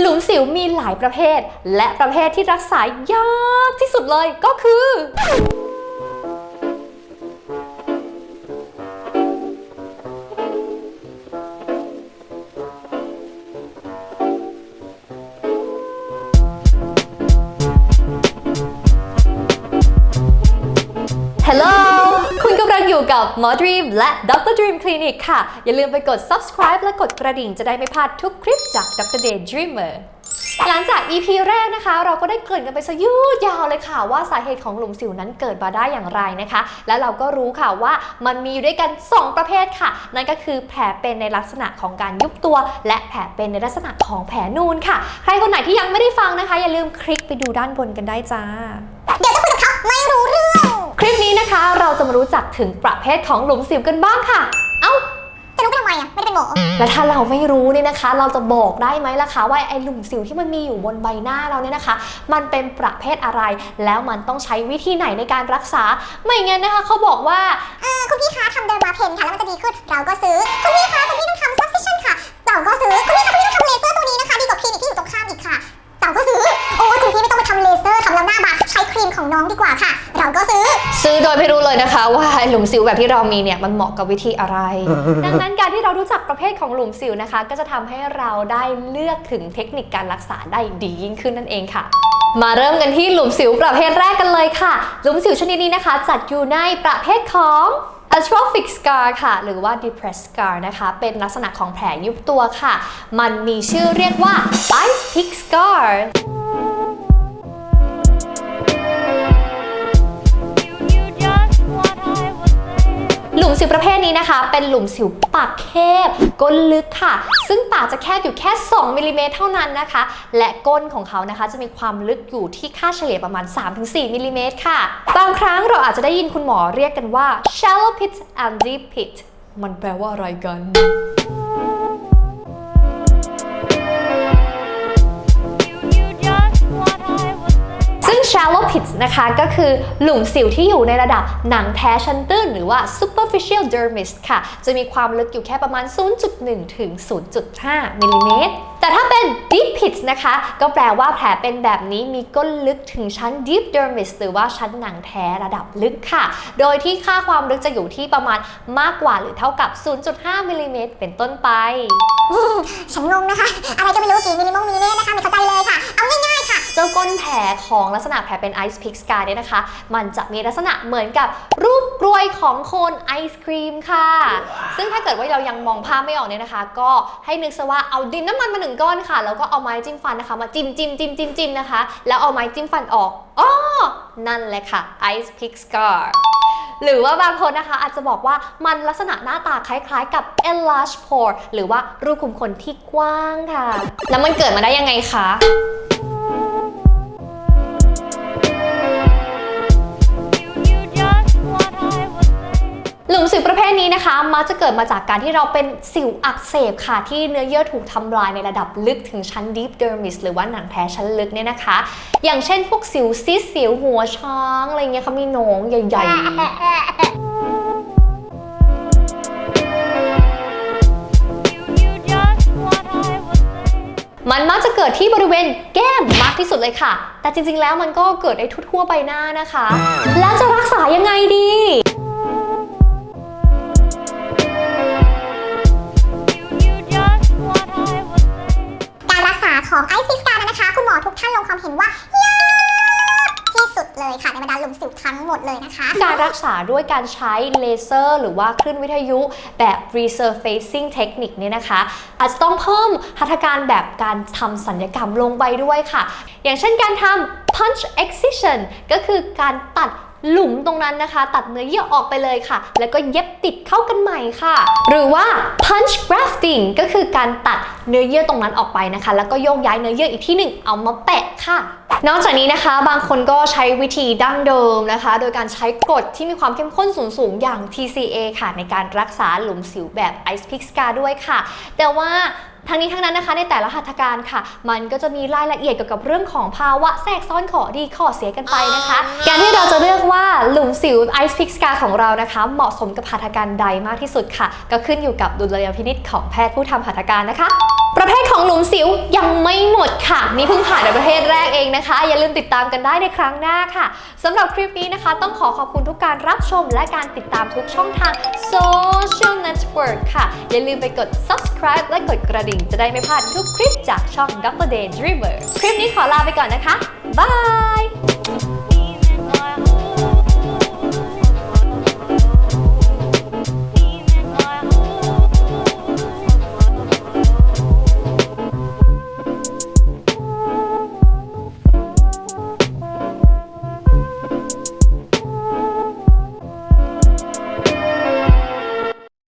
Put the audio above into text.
หลุมสิวมีหลายประเภท และประเภทที่รักษายากที่สุดเลยก็คือ Hello คุณกำลัง อยู่กับหมอ Dream และ Dr. Dream Clinic ค่ะ อย่าลืมไปกด subscribe และกดกระดิ่งจะได้ไม่พลาดทุกคลิปจาก Dr. Day Dreamer หลังจาก EP แรกนะคะ เราก็ได้เกริ่นกันไปซะยืดยาวเลยค่ะ ว่าสาเหตุของหลุมสิวนั้นเกิดมาได้อย่างไรนะคะ และเราก็รู้ค่ะว่ามันมีอยู่ด้วยกัน 2 ประเภทค่ะ นั่นก็คือแผลเป็นในลักษณะของการยุบตัว และแผลเป็นในลักษณะของแผลนูนค่ะ ใครคนไหนที่ยังไม่ได้ฟังนะคะ อย่าลืมคลิกไปดูด้านบนกันได้จ้า นี้นะคะ เราจะมารู้จักถึงประเภทของหลุมสิวกันบ้างค่ะ เอ้าจะรู้ไปทำไมอะไม่ได้เป็นหมอและถ้าเราไม่รู้เนี่ยนะคะ เราจะบอกได้ไหมล่ะคะว่าไอ้หลุมสิวที่มันมีอยู่บนใบหน้าเราเนี่ยนะคะ มันเป็นประเภทอะไร แล้วมันต้องใช้วิธีไหนในการรักษา ไม่งั้นนะคะเขาบอกว่าเออคุณพี่คะทำเดินมาเพนค่ะแล้วมันจะดีขึ้น เราก็ซื้อ คุณพี่คะคุณพี่ต้องทำซับซิชันค่ะ เราก็ซื้อ คุณพี่คะคุณพี่ ซื้อซื้อโดยไม่รู้เลยนะคะ ว่าไอ้หลุมสิวแบบที่เรามีเนี่ยมันเหมาะกับวิธีอะไร ดังนั้นการที่เรารู้จักประเภทของหลุมสิวนะคะ ก็จะทำให้เราได้เลือกถึงเทคนิคการรักษาได้ดียิ่งขึ้นนั่นเองค่ะมาเริ่มกันที่หลุมสิวประเภทแรกกันเลยค่ะ หลุมสิวชนิดนี้นะคะ จัดอยู่ในประเภทของ atrophic scar ค่ะ หรือว่า depressed scar นะคะ เป็นลักษณะของแผลยุบตัวค่ะ มันมีชื่อเรียกว่า ice pick scar สิวประเภทนี้นะคะ เป็นหลุมสิวปากแคบก้นลึกค่ะ ซึ่งปากจะแคบอยู่แค่ 2มิลลิเมตรเท่านั้นนะคะ และก้นของเขานะคะ จะมีความลึกอยู่ที่ค่าเฉลี่ยประมาณ 3-4มิลลิเมตรค่ะ บางครั้งเราอาจจะได้ยินคุณหมอเรียกกันว่า shallow pit and deep pit มันแปลว่าอะไรกัน shallow pits นะคะ ก็คือหลุมสิวที่อยู่ในระดับหนังแท้ชั้นตื้น หรือว่า superficial dermis ค่ะ จะมีความลึกอยู่แค่ประมาณ 0.1 ถึง 0.5มิลลิเมตรแต่ถ้าเป็น deep pits นะคะ ก็แปลว่าแผลเป็นแบบนี้มีก้นลึกถึงชั้น deep dermis หรือว่าชั้นหนังแท้ระดับลึกค่ะ โดยที่ค่าความลึกจะอยู่ที่ประมาณมากกว่าหรือเท่ากับ 0.5มิลลิเมตรเป็นต้นไปฉันงงนะคะ อะไรก็ไม่รู้กี่มิลลิมงมิลลิเมตรนะคะไม่เข้าใจเลยค่ะ เอาง่าย เจ้าก้นแผลของลักษณะแผลเป็นไอซ์พิกสกาเนี่ยนะคะ มันจะมีลักษณะเหมือนกับรูปกลวยของโคนไอศครีมค่ะ ซึ่งถ้าเกิดว่าเรายังมองภาพไม่ออกเนี่ยนะคะ ก็ให้นึกซะว่าเอาดินน้ำมันมาหนึ่งก้อนค่ะ แล้วก็เอาไม้จิ้มฟันนะคะ มาจิ้มจิ้มจิ้มจิ้มจิ้มนะคะ แล้วเอาไม้จิ้มฟันออกอ๋อนั่นแหละค่ะไอซ์พิกสกาหรือว่าบางคนนะคะอาจจะบอกว่ามันลักษณะหน้าตาคล้ายๆกับ enlarged pore หรือว่ารูขุมขนที่กว้างค่ะ แล้วมันเกิดมาได้ยังไงคะ นะคะมักจะเกิดมาจากการที่เราเป็นสิวอักเสบค่ะ ที่เนื้อเยื่อถูกทำลายในระดับลึกถึงชั้น deep dermis หรือว่าหนังแท้ชั้นลึกเนี่ยนะคะ อย่างเช่นพวกสิวซีดสิวหัวช้างอะไรเงี้ยเขามีหนองใหญ่ๆมันมักจะเกิดที่บริเวณแก้มมากที่สุดเลยค่ะ แต่จริงๆ แล้วมันก็เกิดได้ทั่วๆใบหน้านะคะ แล้วจะรักษายังไงดี ค่ะในบรรดาหลุมสิวทั้งหมดเลยนะคะ การรักษาด้วยการใช้เลเซอร์ หรือว่าคลื่นวิทยุแบบ resurfacing technique เนี่ยนะคะ อาจจะต้องเพิ่มหัตถการแบบการทำสัญญกรรมลงไปด้วยค่ะ อย่างเช่นการทำ punch excision ก็คือการตัด หลุมตรงนั้นนะคะ ตัดเนื้อเยื่อออกไปเลยค่ะ แล้วก็เย็บติดเข้ากันใหม่ค่ะ หรือว่า punch grafting ก็คือการตัดเนื้อเยื่อตรงนั้นออกไปนะคะ แล้วก็โยกย้ายเนื้อเยื่ออีกที่หนึ่งเอามาแปะค่ะนอกจากนี้นะคะบางคนก็ใช้วิธีดั้งเดิมนะคะ โดยการใช้กรดที่มีความเข้มข้นสูงๆอย่าง TCA ค่ะ ในการรักษาหลุมสิวแบบ Ice Pick Scar ด้วยค่ะ แต่ว่า ทั้งนี้ทั้งนั้นนะคะในแต่ละหัตถการค่ะ มันก็จะมีรายละเอียดเกี่ยวกับเรื่องของภาวะแทรกซ้อนข้อดีข้อเสียกันไปนะคะ การที่เราจะเลือกว่าหลุมสิว Ice Pick Scar ของเรานะคะ เหมาะสมกับหัตถการใดมากที่สุดค่ะ ก็ขึ้นอยู่กับดุลยพินิจของแพทย์ผู้ทำหัตถการนะคะ ประเภทของหลุมสิวยังไม่หมดค่ะ นี่เพิ่งผ่านในประเภทแรกเองนะคะ อย่าลืมติดตามกันได้ในครั้งหน้าค่ะสำหรับคลิปนี้นะคะ ต้องขอขอบคุณทุกการรับชมและการติดตามทุกช่องทาง social network ค่ะ อย่าลืมไปกด subscribe และกดกระดิ่ง จะได้ไม่พลาดทุกคลิปจากช่อง Dr. Day Dreamer คลิปนี้ขอลาไปก่อนนะคะบาย